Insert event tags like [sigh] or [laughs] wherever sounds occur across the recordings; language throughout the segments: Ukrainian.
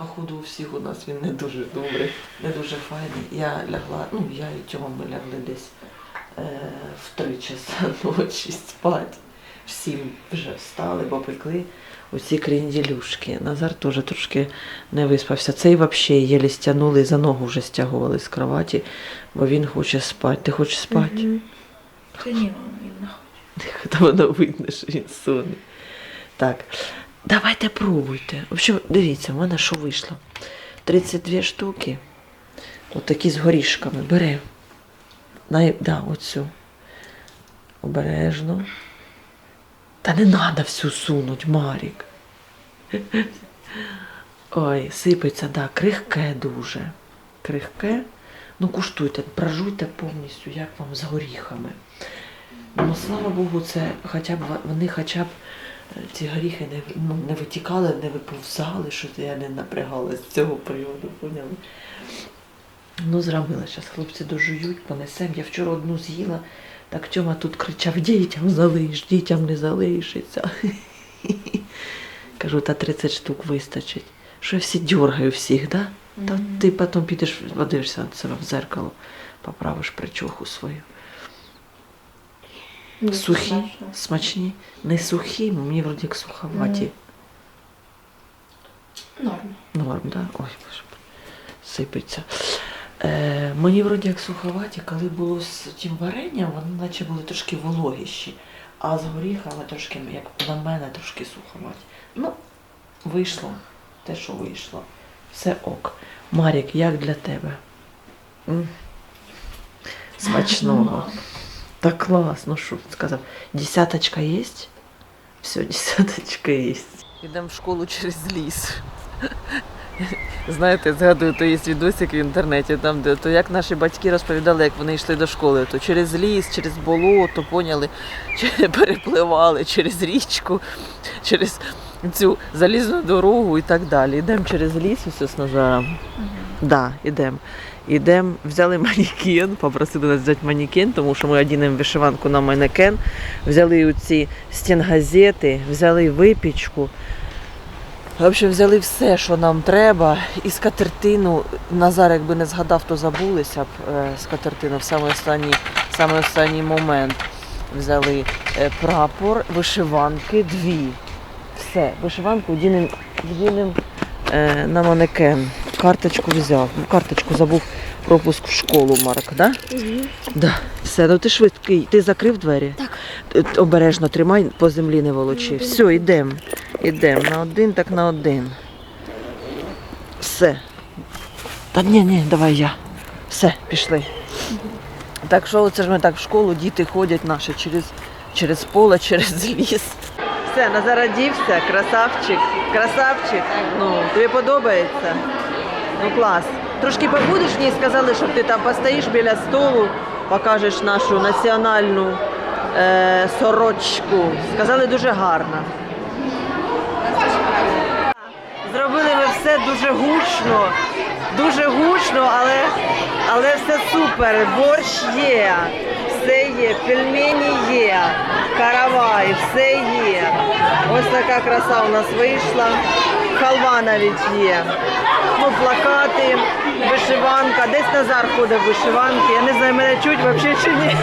Походу, у всіх у нас він не дуже добрий, не дуже файний. Я лягла, ну я і Тьома ми лягли десь е, в три часа [laughs] ночі спати. Всім вже встали, бо пекли оці крінділюшки. Назар теж трошки не виспався. Цей взагалі єлі стягнули, за ногу вже стягували з кроваті, бо він хоче спати. Ти хочеш спати? Та ні, він не хоче. [laughs] Та воно видно, що він сонний. Так, давайте пробуйте. В общем, дивіться, в мене що вийшло. 32 штуки. Отакі з горішками. Бери. Най... Да, оцю. Обережно. Та не треба всю сунуть, Марік. Ой, сипеться, да, крихке дуже. Крихке. Ну, куштуйте, прожуйте повністю, як вам з горіхами. Ну, слава Богу, це хоча б вони хоча б ці горіхи не, ну, не витікали, не виповзали, що я не напрягалась з цього приводу, поняли? Ну, зробила. Зараз хлопці дожують, понесем. Я вчора одну з'їла, так Тьома тут кричав, дітям залиш, дітям не залишиться. Кажу, та 30 штук вистачить. Що я всі дергаю всіх, да? Та ти потім підеш, подивишся в зеркало, поправиш причоху свою. Ні, Сухі, страшно. смачні, не сухі, мені вроді як суховаті. Норм. Норм, да? Ой, боже, сипеться. Е, мені вроді як суховаті, коли було з тим варенням, вони наче були трошки вологіші, а з горіхами трошки, як на мене, трошки суховаті. Ну, вийшло те, що вийшло. Все ок. Марік, як для тебе? М? Смачного. Так класно, що сказав. Десяточка є? Все, [laughs] десяточка є. Йдемо в школу через ліс. [laughs] Знаєте, згадую, то є відосик в інтернеті, там, де то як наші батьки розповідали, як вони йшли до школи, то через ліс, через болото, поняли, [laughs] перепливали через річку, через цю залізну дорогу і так далі. Йдемо через ліс усе з Назаром. Да, ідемо. Ідемо, взяли манікен, попросили нас взяти манікен, тому що ми одінемо вишиванку на манекен. Взяли оці стінгазети, взяли випічку. В общем, взяли все, що нам треба. І скатертину, Назар, якби не згадав, то забулися б е, скатертину в самий останній, самий останній момент. Взяли е, прапор, вишиванки, дві. Все, вишиванку вдінем, е, на манекен. Карточку взяв. Ну, Карточку забув пропуск в школу, Марк, да? Да. Все, ну ти швидкий. Ти закрив двері? Так. Обережно тримай, по землі не волочи. Все, йдемо. Йдемо на один, так на один. Все. Та ні, ні, давай я. Все, пішли. Так що оце ж ми так в школу, діти ходять наші через, через поле, через ліс. Все, назарадівся, красавчик, красавчик. Ну, тобі подобається? Ну клас. Трошки побудеш в ній, сказали, щоб ти там постоїш біля столу, покажеш нашу національну е, сорочку. Сказали дуже гарно. Зробили ми все дуже гучно, дуже гучно, але, але все супер. Борщ є, все є, пельмені є, каравай, все є. Ось така краса у нас вийшла. Халва навіть є. Ну, плакати, вишиванка. Десь Назар ходить в вишиванки. Я не знаю, мене чуть взагалі чи ні.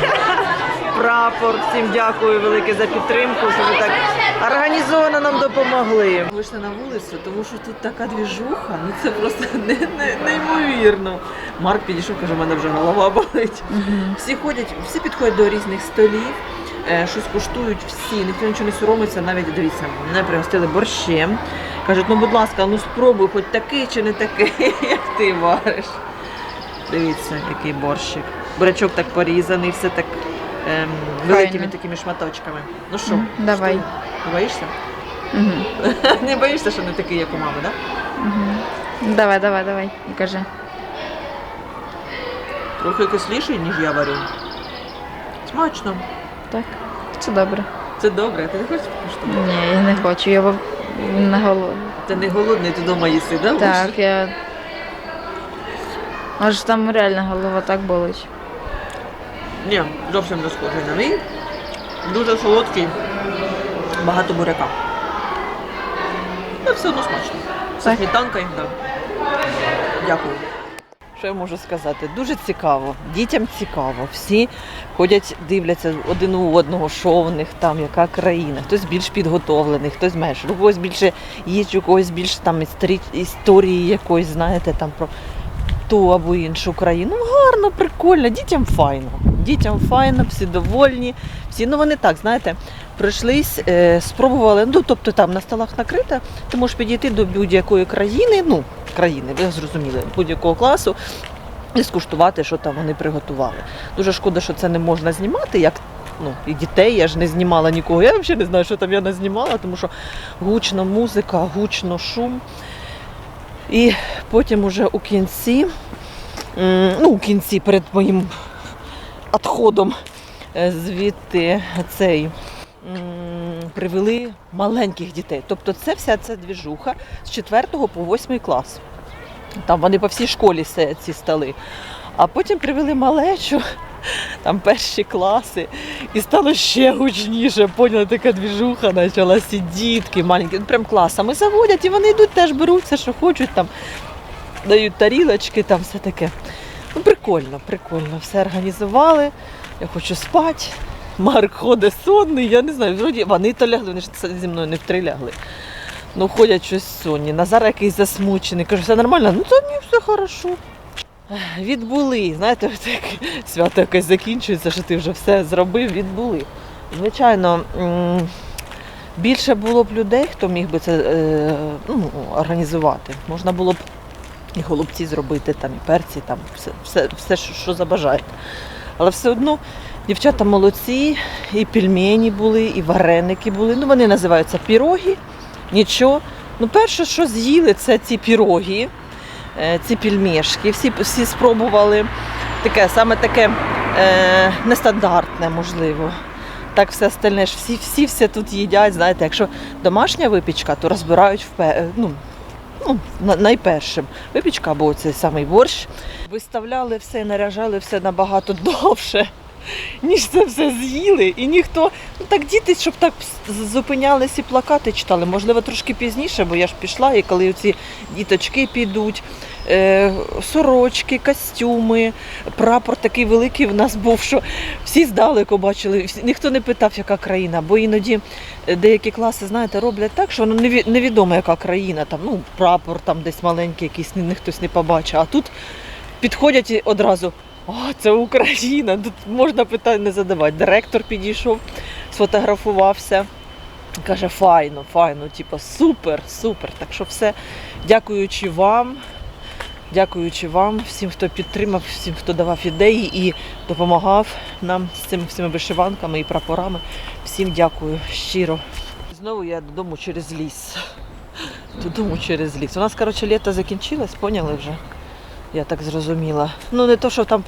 [laughs] Прапор. Всім дякую велике за підтримку, що ви так організовано нам допомогли. Вийшли на вулицю, тому що тут така двіжуха, ну це просто [laughs] не, не, неймовірно. Марк підійшов, каже, у мене вже голова болить. Всі ходять, всі підходять до різних столів, е, щось куштують всі, ніхто нічого не соромиться, навіть дивіться, мене пригостили борщем. Кажуть, ну будь ласка, ну спробуй, хоч такий чи не такий, [laughs] як ти вариш. Дивіться, який борщик. Бурячок так порізаний, все так ем, великими такими шматочками. Ну що, давай. що? Не боїшся? Мгм. [laughs] Не боїшся, що не такий, як у мами, так? Мгм. Давай, давай, давай. І кажи. Трохи кисліший, ніж я варю. Смачно. Так. Це добре. Це добре, а ти не хочеш? Ні, я не хочу, я не голодна. Ти не голодний, ти вдома їси, да? Так, я. Аж там реально голова так болить. Ні, зовсім не схожий на мій. Дуже солодкий, багато буряка. Ну, все одно смачно. Так. сметанка, так. Да. Дякую. Що я можу сказати? Дуже цікаво. Дітям цікаво. Всі ходять, дивляться один у одного, що в них там, яка країна. Хтось більш підготовлений, хтось менш. У когось більше їсть, у когось більше там історії якоїсь, знаєте, там про ту або іншу країну. Ну, гарно, прикольно, дітям файно. Дітям файно, всі довольні. Всі, ну вони так, знаєте, прийшлись, е, спробували, ну тобто там на столах накрито, ти можеш підійти до будь-якої країни, ну, країни, ви зрозуміли, будь-якого класу. І скуштувати, що там вони приготували. Дуже шкода, що це не можна знімати, як ну, і дітей. Я ж не знімала нікого. Я взагалі не знаю, що там я не знімала, тому що гучно музика, гучно шум. І потім уже у кінці, ну, у кінці перед моїм відходом е, звідти цей привели маленьких дітей. Тобто це вся ця двіжуха з 4 по 8 клас. Там вони по всій школі ці столи. А потім привели малечу, [laughs] там перші класи, і стало ще гучніше. Поняли, така двіжуха почалася, дітки маленькі, прям класами заводять, і вони йдуть, теж беруть все, що хочуть, там дають тарілочки, там все таке. Ну, прикольно, прикольно. Все організували. Я хочу спати. Марк ходить сонний, я не знаю, вроді вони то лягли, вони ж зі мною не втрилягли. Ну, ходять щось сонні. Назар якийсь засмучений. Кажу, все нормально? Ну, то ні, все хорошо. Відбули. Знаєте, от як свято якесь закінчується, що ти вже все зробив, відбули. Звичайно, більше було б людей, хто міг би це е, ну, організувати. Можна було б і голубці зробити, там, і перці, там, все, все, все що, що забажаєте. Але все одно дівчата молодці, і пельмені були, і вареники були. Ну, вони називаються піроги. Нічого. Ну, перше, що з'їли, це ці піроги, е, ці пельмешки. Всі, всі спробували таке, саме таке е, нестандартне, можливо. Так все остальне ж всі, всі все тут їдять. Знаєте, якщо домашня випічка, то розбирають впе, ну, ну, найпершим. Випічка або цей самий борщ. Виставляли все, наряжали все набагато [laughs] довше, [laughs] ніж це все з'їли. І ніхто, ну так діти, щоб так з- зупинялись і плакати читали. Можливо, трошки пізніше, бо я ж пішла, і коли ці діточки підуть, е, сорочки, костюми, прапор такий великий в нас був, що всі здалеку бачили, ніхто не питав, яка країна, бо іноді е, деякі класи, знаєте, роблять так, що воно невідомо, яка країна, там, ну, прапор там десь маленький, якийсь ні, ні хтось не побачить. А тут підходять одразу. О, це Україна, тут можна питань не задавати. Директор підійшов, сфотографувався. Каже, файно, файно, типу, супер, супер. Так що все, дякуючи вам, дякуючи вам, всім, хто підтримав, всім, хто давав ідеї і допомагав нам з цими всіми вишиванками і прапорами. Всім дякую щиро. Знову я додому через ліс. Додому через ліс. У нас, коротше, літо закінчилось, поняли вже? Я так зрозуміла. Ну, не то, що там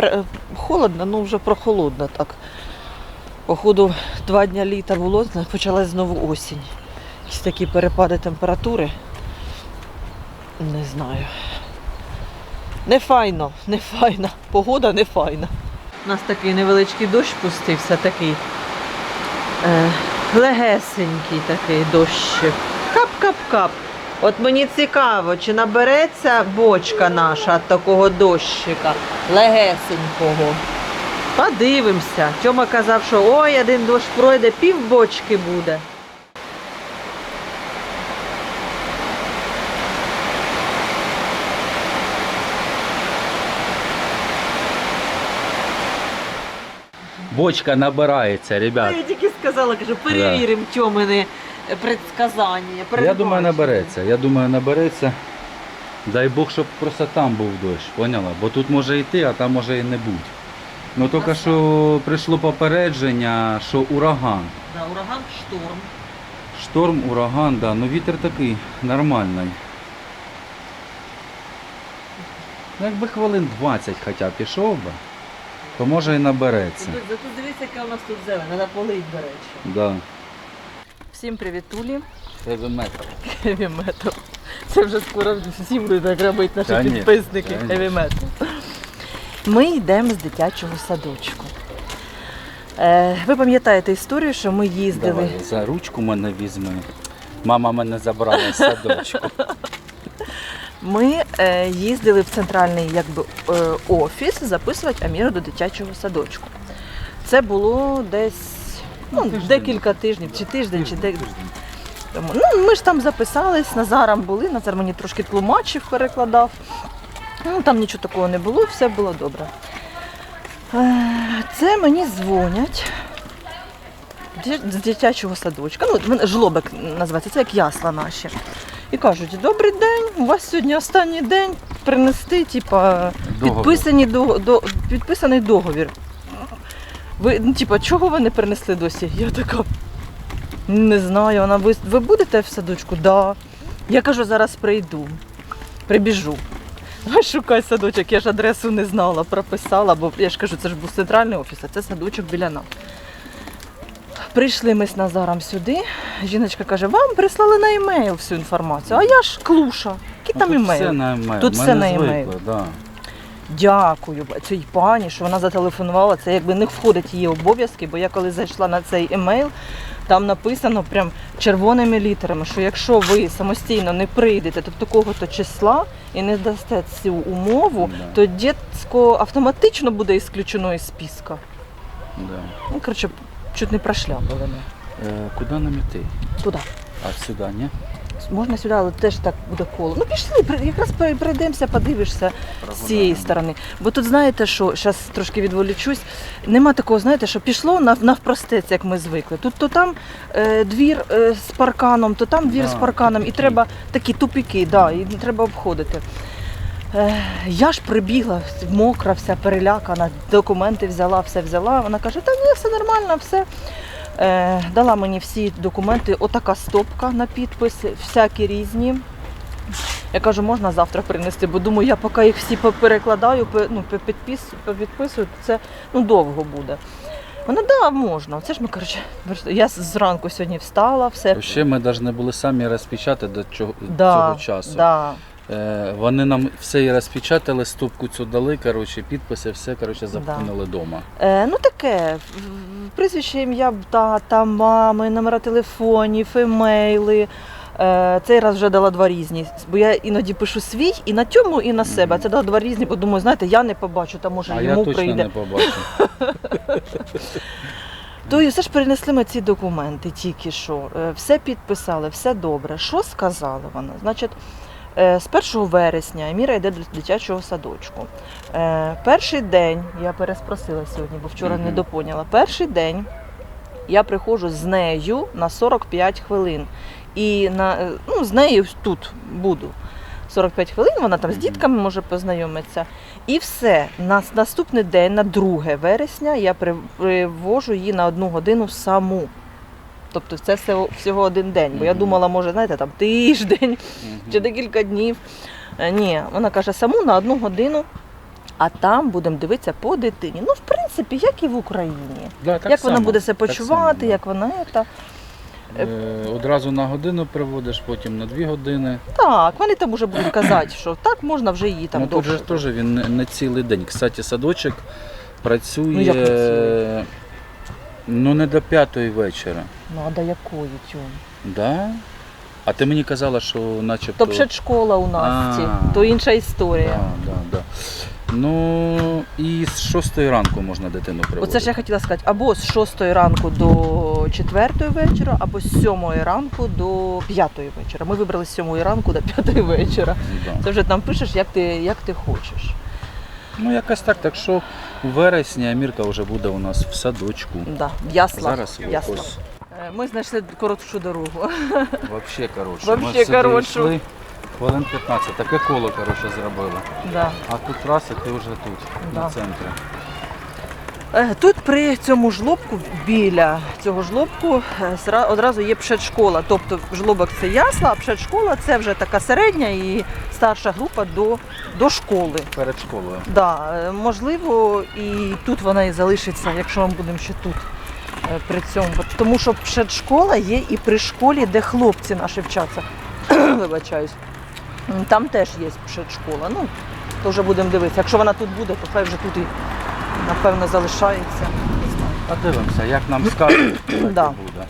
холодно, ну вже прохолодно так. Походу, два дня літа було, почалась знову осінь. Якісь такі перепади температури. Не знаю. Не файно, не файно. Погода не файна. У нас такий невеличкий дощ пустився, такий е, легесенький такий дощик. Кап-кап-кап. От мені цікаво, чи набереться бочка наша від такого дощика легесенького. Подивимося. Тьома казав, що ой, один дощ пройде, пів бочки буде. Бочка набирається, ребят. я тільки сказала, кажу, перевіримо Тьомини предсказання. Я думаю, набереться. Я думаю, набереться. Дай Бог, щоб просто там був дощ, поняла? Бо тут може йти, а там може і не бути. Ну тільки що прийшло попередження, що ураган. Да, ураган, шторм. Шторм, ураган, да. Ну вітер такий нормальний. Ну, Якби хвилин 20 хоча пішов би, то може і набереться. Зато зато дивіться, яка у нас тут зелень, треба полить, до речі. Да. Всім привітулі. Це метр. Heavy Metal. Це вже скоро всі будуть так робити наші Та ні, підписники. та ні. Heavy Metal. Ми йдемо з дитячого садочку. Е, ви пам'ятаєте історію, що ми їздили. Давай, за ручку мене візьми. Мама мене забрала з садочку. [laughs] Ми е, їздили в центральний якби, е, офіс записувати Аміру до дитячого садочку. Це було десь ну, Тиждень. декілька тижнів, чи тиждень, чи декілька. Тому, ну, ми ж там записались, Назаром були, Назар мені трошки тлумачив, перекладав. Ну, там нічого такого не було, все було добре. Е, Це мені дзвонять з дитячого садочка. Ну, жлобик називається, це як ясла наші. І кажуть, добрий день, у вас сьогодні останній день принести, типа, підписаний договір. Ви, ну, типа, чого ви не принесли досі? Я така. Не знаю, вона ви, ви будете в садочку? Да. Я кажу, зараз прийду. Прибіжу. [laughs] Шукай садочок, я ж адресу не знала, прописала, бо я ж кажу, це ж був центральний офіс, а це садочок біля нас. Прийшли ми з Назаром сюди. Жіночка каже, вам прислали на емейл всю інформацію. А я ж клуша. Який Ну, там тут емейл? Все на емейл. Тут все на емейл. Да. Дякую цій пані, що вона зателефонувала. Це якби не входить її обов'язки, бо я коли зайшла на цей емейл, там написано прям червоними літерами, що якщо ви самостійно не прийдете до такого-то числа і не дасте цю умову, Да. то дітсько автоматично буде ісключено із списка. Да. Ну, коротше, чуть не прошляпали. Е, куди нам іти? Туди. А сюди, ні? Можна сюди, але теж так буде коло. Ну пішли, якраз пере- пройдемося, подивишся з цієї сторони. Бо тут знаєте, що зараз трошки відволічусь. Нема такого, знаєте, що пішло навпростець, як ми звикли. Тут то там е, двір е, з парканом, то там двір Да, з парканом, і треба такі тупіки, да, і треба обходити. Е, я ж прибігла, мокра, вся перелякана, документи взяла, все взяла. Вона каже, та ні, все нормально, все. Е, дала мені всі документи, отака стопка на підпис, всякі різні. Я кажу, можна завтра принести, бо думаю, я поки їх всі перекладаю, ну, підпис, підписую, це ну, довго буде. Вона, да, можна. Це ж ми, коротше, я зранку сьогодні встала, все. Ще ми навіть не були самі розпечати до цього, Да, цього часу. Да. Е, вони нам все і розпечатали, стопку цю дали, коротше, підписи, все коротше, запхнули вдома. Е, ну таке, прізвище, ім'я тата, мами, номера телефонів, емейли. Е, цей раз вже дала два різні, бо я іноді пишу свій і на тьому, і на себе. А Це дала два різні, бо думаю, знаєте, я не побачу, там може а я йому точно прийде. не побачив. То і все ж принесли ми ці документи тільки що. Е, Все підписали, все добре. Що сказали вона? Значить, з 1 вересня Еміра йде до дитячого садочку. Е, Перший день, я переспросила сьогодні, бо вчора не допоняла. Перший день я приходжу з нею на 45 хвилин. І на, е, ну, з нею тут буду. 45 хвилин, вона там з дітками може познайомитися. І все. На наступний день, на 2 вересня, я привожу її на одну годину саму. Тобто це все, всього один день. Бо я думала, може, знаєте, там тиждень чи декілька днів. Е, Ні, вона каже, саму на одну годину, а там будемо дивитися по дитині. Ну, в принципі, як і в Україні. Да, так як вона буде себе так почувати, само, як вона. Та. Е, одразу на годину приводиш, потім на дві години. Так, вони там вже будуть казати, що так можна вже її там ну, тут же ж теж він не, не цілий день. Кстати, садочок працює Ну, як працює? ну, не до п'ятої вечора. Ну, а до якої тюм? Да? А ти мені казала, що начебто. То предшкола у нас, А. то інша історія. Да, да, да. Ну і з шостої ранку можна дитину приводити. Оце ж я хотіла сказати, або з 6 ранку до 4 вечора, або з 7 ранку до 5 вечора. Ми вибрали з 7 ранку до 5 вечора. Да. Це вже там пишеш, як ти, як ти хочеш. Ну якось так. Так що у вересні Амірка вже буде у нас в садочку. Да, ясла. Зараз ясла. ось Е, Ми знайшли коротшу дорогу. [laughs] Вообще коротше. Вообще Ми сюди коротшу. йшли Хвилин 15. Таке коло коротше, зробили. Да. А тут раз, і ти вже тут, Да. на центрі. Е, Тут при цьому жлобку, біля цього жлобку, е, одразу є пшедшкола. Тобто жлобок це ясла, а пшедшкола це вже така середня і старша група до, до школи. Перед школою. Да, е, можливо, і тут вона і залишиться, якщо ми будемо ще тут е, при цьому. Тому що предшкола є і при школі, де хлопці наші вчаться. [clears throat] Вибачаюсь. Там теж є предшкола. Ну, то вже будемо дивитися. Якщо вона тут буде, то хай вже тут і напевно залишається. Подивимося. Як нам скажуть, так і Да. буде.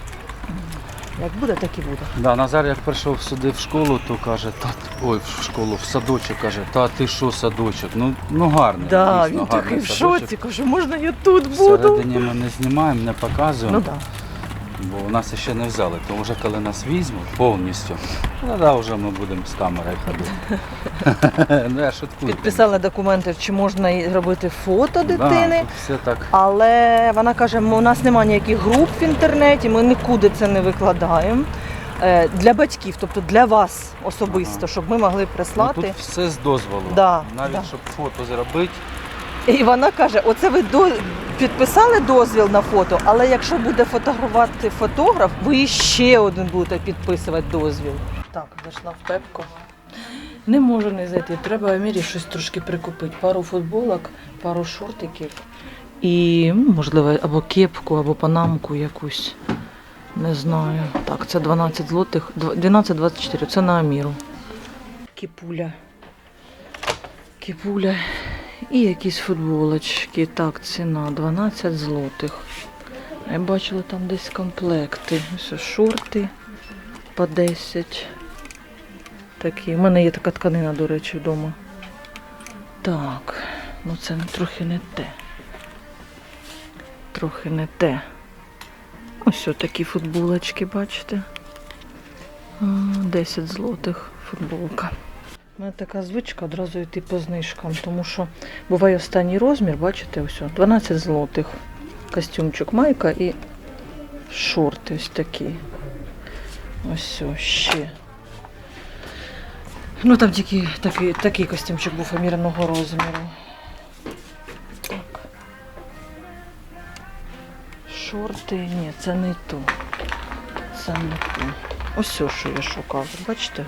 Як буде, так і буде. Да, Назар як прийшов сюди в школу, то каже, та ой, в школу, в садочок каже, та ти що садочок? Ну, ну гарний. Да, дійсно, він такий гарний в садочок. шоці, каже, можна я тут буду. Всередині ми не знімаємо, не показуємо, Ну так. Бо нас ще не взяли. То вже коли нас візьмуть повністю, ну да, вже ми будемо з камерою ходити. [laughs] ну, я шуткую. Підписали документи, чи можна робити фото дитини. тут все так. Але вона каже, у нас немає ніяких груп в інтернеті, ми нікуди це не викладаємо. Е, Для батьків, тобто для вас особисто, щоб ми могли Ну, прислати. тут все з дозволу. Да, Навіть да. щоб фото зробити. І вона каже: оце ви до... підписали дозвіл на фото, але якщо буде фотографувати фотограф, ви ще один будете підписувати дозвіл. Так, зайшла в пепку. Не можу не зайти. Треба в Амірі щось трошки прикупити. Пару футболок, пару шортиків і, можливо, або кепку, або панамку якусь. Не знаю. Так, це 12 злотих, 12-24, це на Аміру. Кіпуля. Кіпуля. І якісь футболочки. Так, ціна 12 злотих. Я бачила там десь комплекти. Ось шорти по 10. Такі. У мене є така тканина, до речі, вдома. Так, ну це трохи не те. Трохи не те. Ось такі футболочки, бачите? 10 злотих футболка. У мене така звичка одразу йти по знижкам, тому що буває останній розмір, бачите, ось 12 злотих. Костюмчик майка і шорти ось такі. Ось ще. Ну там тільки такий, такий костюмчик був поміряного розміру. Так. Шорти, ні, це не то. Це не то. Ось що я шукав. Бачите?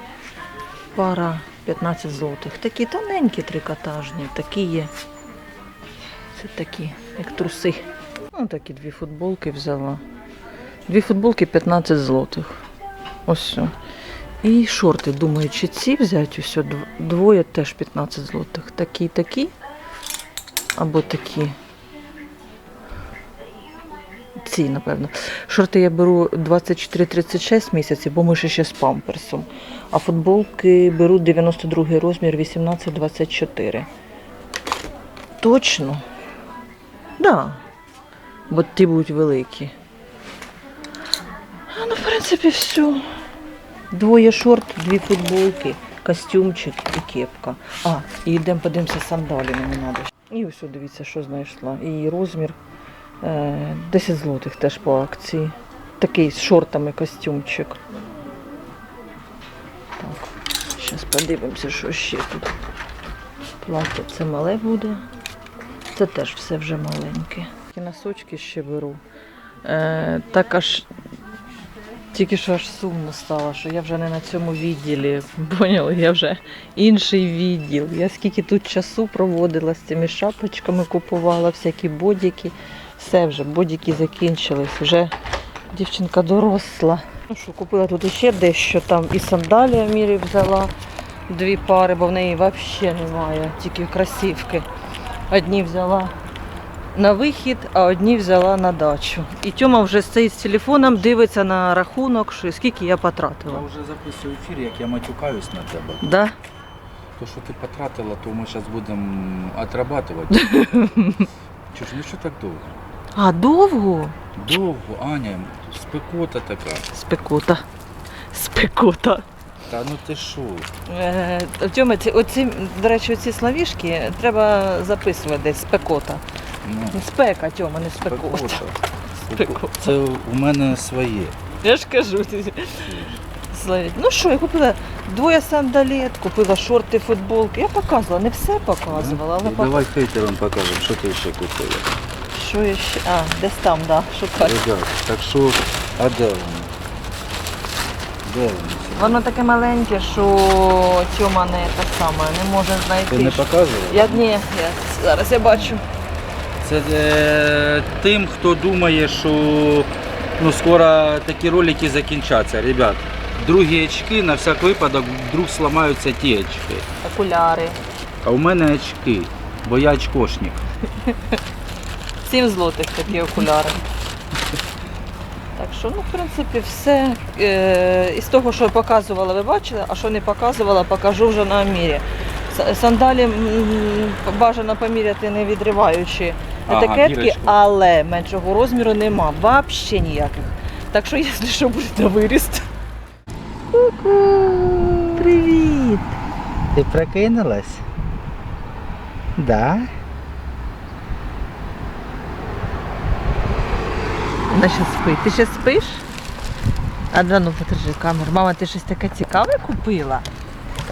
Пара 15 злотих. Такі тоненькі трикотажні, такі є. Це такі, як труси. Ну, такі дві футболки взяла. Дві футболки 15 злотих. Ось. все. І шорти, думаю, чи ці взяти ось двоє теж 15 злотих. Такі, такі. Або такі. Ці, напевно. Шорти я беру 24-36 місяців, бо ми ще ще з памперсом. А футболки беру 92 розмір 18-24. Точно? Да. Бо ті будуть великі. А, ну, в принципі, все. Двоє шорт, дві футболки, костюмчик і кепка. А, і йдемо подивимося сандалі мені треба. І ось дивіться, що знайшла. І розмір 10 злотих теж по акції. Такий з шортами костюмчик. Так, зараз подивимося, що ще тут. Плаття це мале буде. Це теж все вже маленьке. І носочки ще беру. Е, так аж тільки що аж сумно стало, що я вже не на цьому відділі. [laughs] Поняли, я вже інший відділ. Я скільки тут часу проводила з цими шапочками, купувала всякі бодіки. Все вже, бодіки закінчились. Вже дівчинка доросла. Ну що, купила тут ще дещо там і сандалі Амірі взяла дві пари, бо в неї взагалі немає, тільки красивки. Одні взяла на вихід, а одні взяла на дачу. І Тьома вже стоїть з телефоном, дивиться на рахунок, що скільки я потратила. Я вже записую ефір, як я матюкаюсь на тебе. Да? То, що ти потратила, то ми зараз будемо отрабатувати. [laughs] Чого ж, ну що так довго? А довго? Довго, Аня, спекота така. Спекота. Спекота. Та ну ти що? Е, Тьома, ці, оці, до речі, оці славішки треба записувати десь спекота. Ну, Спека, Тьома, не спекота. спекота. Спекота. Це у мене своє. Я ж кажу. Славік. Ну що, я купила двоє сандалет, купила шорти, футболки. Я показувала, не все показувала, але Ну. Давай хейтерам покажемо, що ти ще купила. Що я ще? А, десь там, да, шукаю. Ребят, так що, а де воно? Де воно? Воно таке маленьке, що Тьома не так само, не може знайти. Ти не показувала? Я ні, я, зараз я бачу. Це е, тим, хто думає, що ну, скоро такі ролики закінчаться. Ребят, другі очки на всяк випадок вдруг сламаються ті очки. Окуляри. А у мене очки, бо я очкошник. [laughs] 7 злотих такі окуляри. Так що, ну, в принципі, все е, із того, що показувала, ви бачили, а що не показувала, покажу вже на мірі. Сандалі бажано поміряти, не відриваючи Ага, етикетки, бірочку. але меншого розміру нема, взагалі ніяких. Так що, [laughs] якщо що, буде на виріст. Привіт! Ти прокинулась? Да? Вона ще спить. Ти ще спиш? А да, ну подержи камеру. Мама, ти щось таке цікаве купила?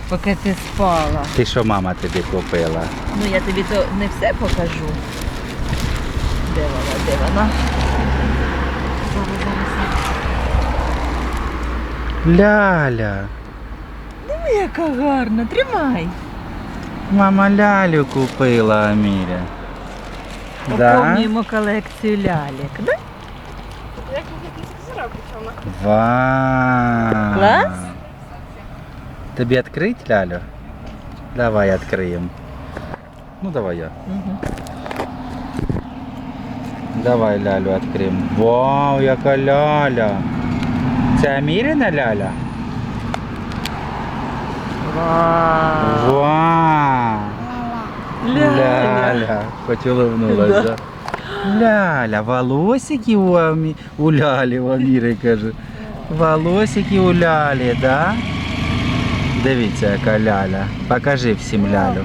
Поки ти спала. Ти що мама тобі купила? Ну я тобі то не все покажу. Де вона, де вона? Зараз, зараз. Ляля. Диви, яка гарна, тримай. Мама лялю купила Аміря. Да? Поповнюємо колекцію лялек. Да? Вау. Клас? Тобі відкрити лялю? Давай відкриємо. Ну давай я. Угу. Давай лялю відкриємо. Вау, яка ляля. Це Амірина ляля? Вау. Вау. Ляля. Хоч улыбнулась, да. Ляля, волосики у, Амі... у Лялі, у Аміри каже. Волосики у Лялі, да? Дивіться, яка ляля. Покажи всім лялю.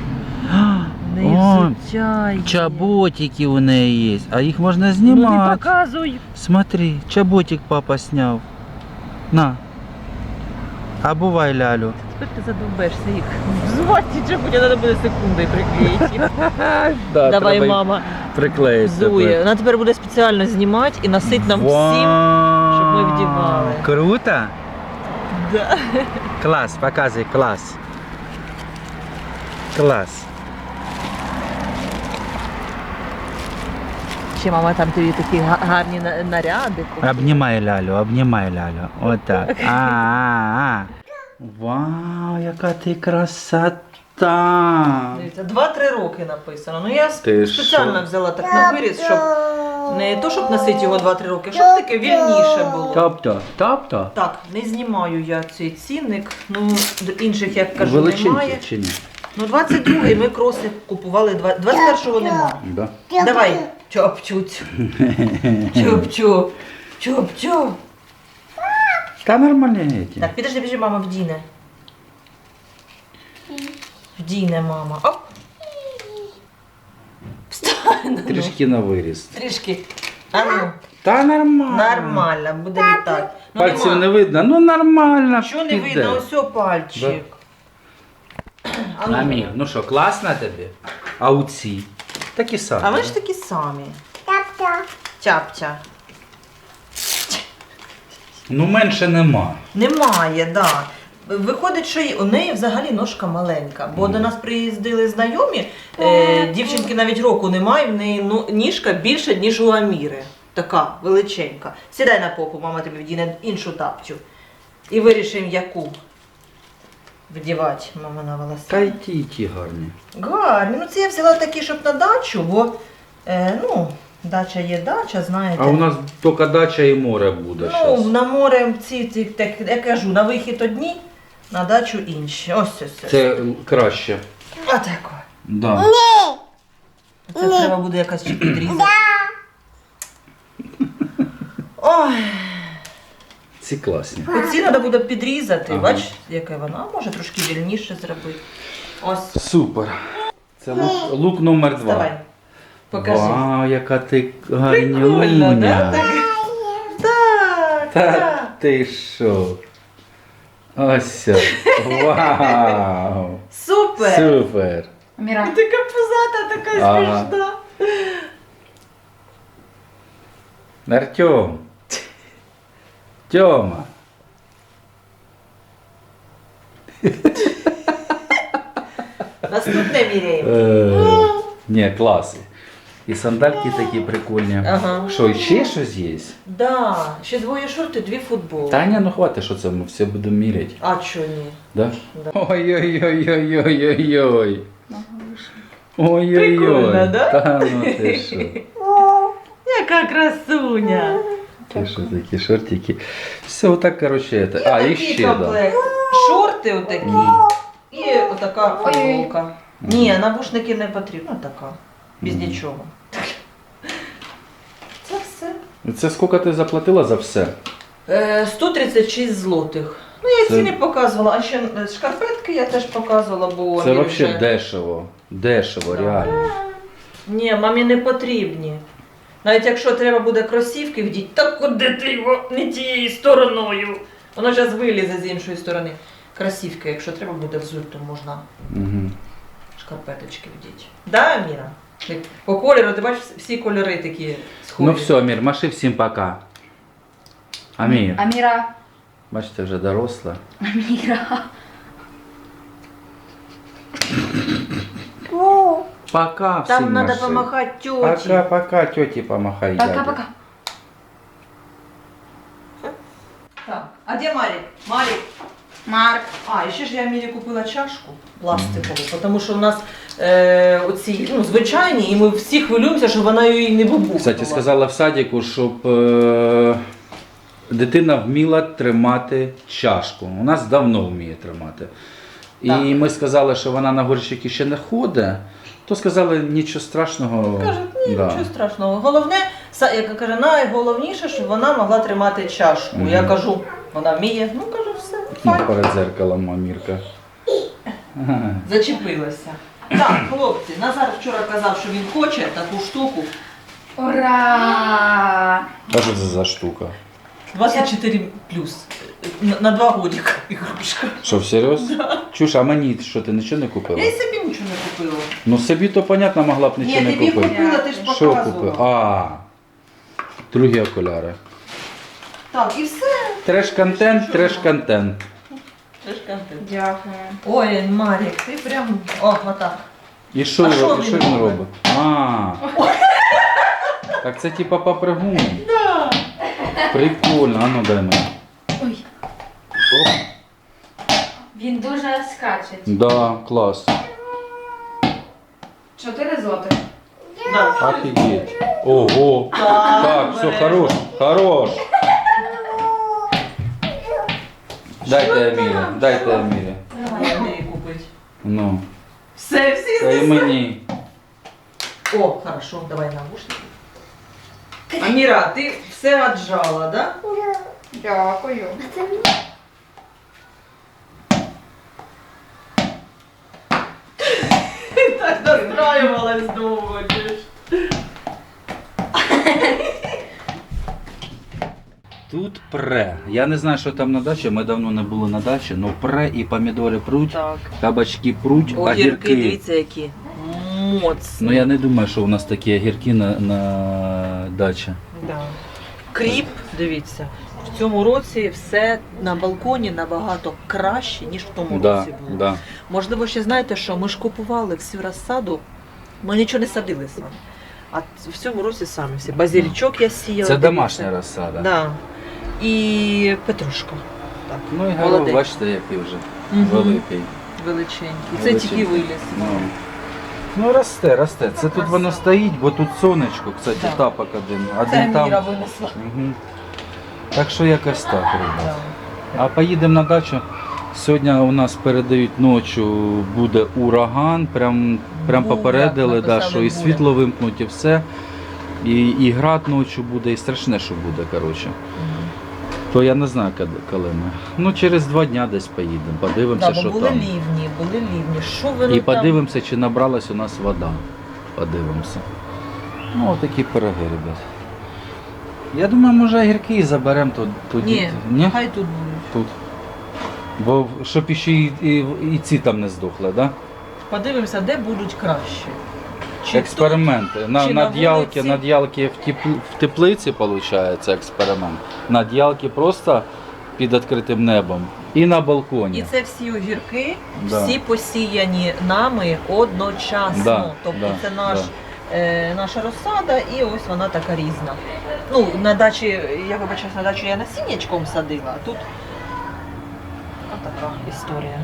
[gasps] Не О, взуття є. Чоботики у неї є. А їх можна Ну не знімати. показуй. Смотри, чоботик папа сняв. На. А бувай лялю. Тепер ти задовбешся їх. Взувати чи буде, треба буде секундою приклеїти. [laughs] Да, Давай, треба мама, Приклеїть взує. Вона тепер буде спеціально знімати і носить нам всім. щоб ми вдівали. Круто? Да. Клас, показуй, клас. Клас. Ще мама там тобі такі га- гарні на- наряди. купила. Обнімай лялю, обнімай лялю. Отак. [laughs] А, а, а. Вау, яка ти красота. Дивіться, 2-3 роки написано. Ну я Ти спеціально що? взяла так на виріс, щоб не то, щоб носити його 2-3 роки, щоб таке вільніше було. Тобто, тобто. Так, не знімаю я цей цінник. Ну, до інших, як кажу, немає. Чи ні? Ну, 22-й ми кроси купували, два- 21-го немає. Да. Давай, чоп-чуть. [laughs] Чоп-чоп. Чоп-чоп. Та нормальні. Так, підожди, біжи, мама вдіне. Вдіне, мама. Оп. Встань. ну. Трішки на виріст. Трішки. А ну, Та нормально. нормально, буде літати. Ну, Пальців нема. не видно. Ну нормально. Що не піде. видно? Ось пальчик. А, ну, Амір, ну що, класно тобі? А у ці? Такі самі. а вони ж такі самі. Тяптя. Ну менше нема. Немає, да. Виходить, що у неї взагалі ножка маленька, бо до нас приїздили знайомі, е, дівчинки навіть року немає, в неї ну, ніжка більша, ніж у Аміри. Така величенька. Сідай на попу, мама тобі вдіне іншу тапчу. І вирішимо, яку вдівати мама на волоси. Та й ті, ті гарні. Гарні. Ну це я взяла такі, щоб на дачу, бо е, ну, дача є дача, знаєте. А у нас тільки дача і море буде Ну, зараз. на море ці, ці так, я кажу, на вихід одні, на дачу інші. Ось ось ось. Це краще. Отако. Да. Це треба буде якась ще підрізати. Ой, Ці класні. оці треба буде підрізати. Ага. Бач, яке вона може трошки вільніше зробити. Ось, Супер. Це лук, лук номер два. давай. Покажи. Вау, яка ти гарнюня. да? Так, так. Та так. ти що? Ось. Вау. Супер! Супер. Аміра. Така пузата, така Ага. смішна. Артем. Тьома. Наступне міряємо. Е, Ні, класи. І сандальки такі прикольні. Ага. Що, ще щось є? Да, ще двоє шорти, дві футболки. Таня, ну хватить, що це ми все будемо міряти. А чого ні? Да? Да. Ой-ой-ой-ой-ой-ой. Ой-ой-ой. Прикольно, да? Та ну ти що. Яка красуня! Такі, що такі шортики. Все, отак, коротше, это. А, і ще, да. Шорти отакі. І отака футболка. Ні, навушники не потрібно така. Без нічого. Це все. Це скільки ти заплатила за все? Е, 136 злотих. Ну, я Це- ціни показувала, а ще е, шкарпетки я теж показувала, бо Це вони взагалі вже- дешево. Дешево, реально. Ні, мамі не потрібні. Навіть якщо треба буде кросівки вдіть, так куди ти його не тією стороною. Воно зараз вилізе з іншої сторони. Кросівки, якщо треба буде взути, то можна Угу. шкарпеточки вдіть. Да, Міра? Як По кольору, ти бачиш, всі кольори такі схожі. Ну все, Амір, маши всім пока. Амір, Аміра. бачите, вже доросла. Аміра. [laughs] Пока всім Там треба маши. помахати тьоті. Пока, пока, тьоті помахай. дяді. Пока-пока. Так. А де Марік? Марік. Марк. А, і ще ж я Мірі купила чашку пластикову, тому що в нас е, оці ну, звичайні, і ми всі хвилюємося, що вона її не бабухнула. Кстати, сказала в садіку, щоб е, дитина вміла тримати чашку. У нас давно вміє тримати. І Так. ми сказали, що вона на горщики ще не ходить, то сказали нічого страшного. Кажуть, ні, да. нічого страшного. Головне, са- як каже, найголовніше, щоб вона могла тримати чашку. Мгм. Я кажу, вона вміє, ну кажу, Ну, перед зеркалом Амірка. [laughs] Зачепилася. Так, хлопці, Назар вчора казав, що він хоче таку штуку. Ура! А що це за штука? 24 плюс. На, на два годика ігрушка. Що, всерйоз? [laughs] Чуш, а мені що ти нічого не Я купила? й собі нічого не купила. Ну собі то понятно, могла б Ні, нічого не тобі купити. купила, ти ж Що показувала. купив? А, другі окуляри. Так, і все. Треш-контент, треш-контент. Це ж контент. Дякую. Ой, Марік, ти прям. О, отак. І що, що він він робить? А. Так це типа попригун. Да. Прикольно, а ну дай мені. Ой. Оп. Він дуже скачить. Да, клас. Чотири злотих. Да. Офігеть. Ого. Так, Так, все, хорош, хорош. Дайте Амірі, дайте Амірі. Давай мені купить. Ну, Все, всі та й знесли. мені. О, хорошо, давай наушники. Аміра, ти все отжала, да? Дякую. [laughs] Так настраювалась довго. [laughs] Тут пре. Я не знаю, що там на дачі. Ми давно не були на дачі, але пре і помідори пруть, Так. кабачки пруть, Огірки, огірки. дивіться, які. Моцні. Ну я не думаю, що у нас такі огірки на, на дачі. Да. Кріп, дивіться, в цьому році все на балконі набагато краще, ніж в тому Да, році було. да. Можливо, ще знаєте, що ми ж купували всю розсаду, ми нічого не садили самі. А в цьому році самі всі. Базилічок я сіяла. Це дивіться. домашня розсада. Да. І петрушка. Так. Ну і Молодець. бачите, який вже Мгм. великий. Величенький. Це Величенький. тільки виліз. Ну. ну росте, росте. Це тут воно стоїть, бо тут сонечко, кстати, Так. тапок один. Це Один там. Міра винесла. Угу. Так що якось так, ребят. А поїдемо на дачу. Сьогодні у нас передають ночі, буде ураган, прям, прям Буря, попередили, да, написали що і світло вимкнуть, і все. І, і град ночі буде, і страшне, що буде, коротше. То я не знаю, коли- ми. Ну, через два дня десь поїдемо, подивимося, Да, бо що були там. лівні, були лівні. Що ви І подивимося, чи набралась у нас вода. Подивимося. Ну, отакі пироги, ребят. Я думаю, може огірки і заберемо тут. тоді. Ні, хай тут будуть. Тут. Бо щоб іще і, і, і ці там не здохли, да? Подивимося, де будуть краще. Чи Експерименти. На, чи на над ялки, вулиці? над ялки в, тепл, в теплиці виходить експеримент. Над ялки просто під відкритим небом. І на балконі. І це всі огірки, Да. всі посіяні нами одночасно. Да, тобто да, це наш, да. е, наша розсада, і ось вона така різна. Ну, на дачі, я вибачаюсь, на дачу я насіннячком садила, а тут така історія.